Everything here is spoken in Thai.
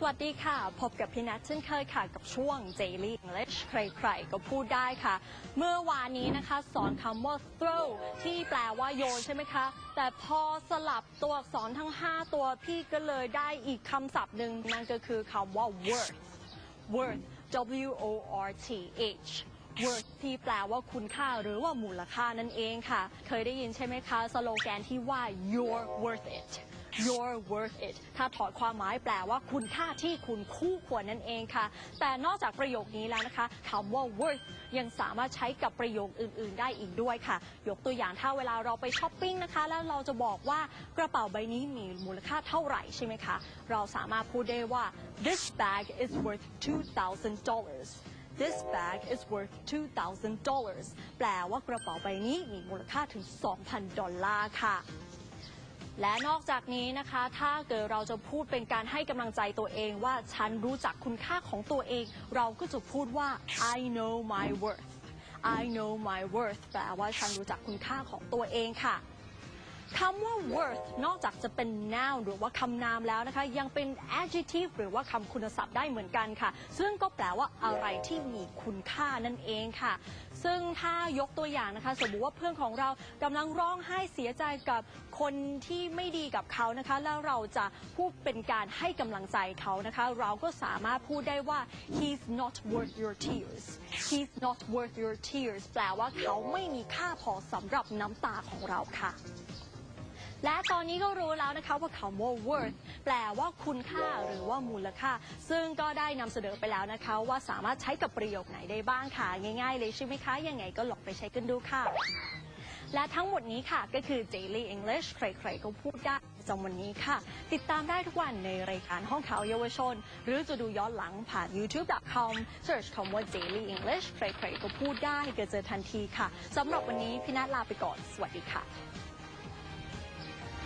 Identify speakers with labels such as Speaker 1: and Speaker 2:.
Speaker 1: สวัสดีค่ะ พบกับพี่นัทเช่นเคยค่ะ กับช่วง Daily English ใครๆ ก็พูดได้ค่ะ เมื่อวานนี้นะคะ สอนคำว่า throw ที่แปลว่าโยนใช่ไหมคะ แต่พอสลับตัวอักษรทั้ง 5 ตัวพี่ก็เลยได้อีกคำศัพท์หนึ่งนั่นก็คือคำว่า worth worth w o r t h worth ที่แปลว่าคุณค่าหรือว่ามูลค่านั่นเองค่ะ เคยได้ยินใช่ไหมคะ สโลแกนที่ว่า you're worth it you're worth it ถ้าถอดความหมายแปลว่าคุณค่าที่คุณคู่ควรนั่นเองค่ะ แต่นอกจากประโยคนี้แล้วนะคะคำว่า worth ยังสามารถใช้กับประโยคอื่น ๆ ได้อีกด้วยค่ะ ยกตัวอย่างถ้าเวลาเราไปช้อปปิ้งนะคะ แล้วเราจะบอกว่ากระเป๋าใบนี้มีมูลค่าเท่าไหร่ใช่ไหมคะ เราสามารถพูดได้ว่า this bag is worth $2,000 This bag is worth $2,000 แปลว่ากระเป๋าใบนี้มีมูลค่าถึง 2,000 ดอลลาร์ค่ะ และนอกจากนี้นะคะ ถ้าเกิดเราจะพูดเป็นการให้กำลังใจตัวเองว่าฉันรู้จักคุณค่าของตัวเอง เราก็จะพูดว่า I know my worth I know my worth แปลว่าฉันรู้จักคุณค่าของตัวเองค่ะ คำว่า worth นอกจากจะเป็น noun หรือว่าคำนามแล้วนะคะ ยังเป็น adjective หรือว่าคำคุณศัพท์ได้เหมือนกันค่ะ ซึ่งก็แปลว่าอะไรที่มีคุณค่านั่นเองค่ะ ซึ่งถ้ายกตัวอย่างนะคะ สมมติว่าเพื่อนของเรากำลังร้องไห้เสียใจกับคนที่ไม่ดีกับเขานะคะ แล้วเราจะพูดเป็นการให้กำลังใจเขานะคะ เราก็สามารถพูดได้ว่า he's not worth your tears he's not worth your tears แปลว่าเขาไม่มีค่าพอสำหรับน้ำตาของเราค่ะ และตอนนี้ก็รู้แล้วนะคะว่าคำว่า worth แปลว่าคุณค่าหรือว่ามูลค่า ซึ่งก็ได้นำเสนอไปแล้วนะคะ ว่าสามารถใช้กับประโยคไหนได้บ้างค่ะ ง่ายๆเลยใช่ไหมคะ ยังไงก็ลองไปใช้กันดูค่ะ และทั้งหมดนี้ค่ะก็คือ Daily English ใครๆก็พูดได้ประจำวันนี้ค่ะ ติดตามได้ทุกวันในรายการห้องข่าวเยาวชน หรือจะดูย้อนหลังผ่าน youtube.com search คำว่า Daily English ใครๆก็พูดได้ก็เจอทันทีค่ะสำหรับวันนี้พี่นัทลาไปก่อน สวัสดีค่ะ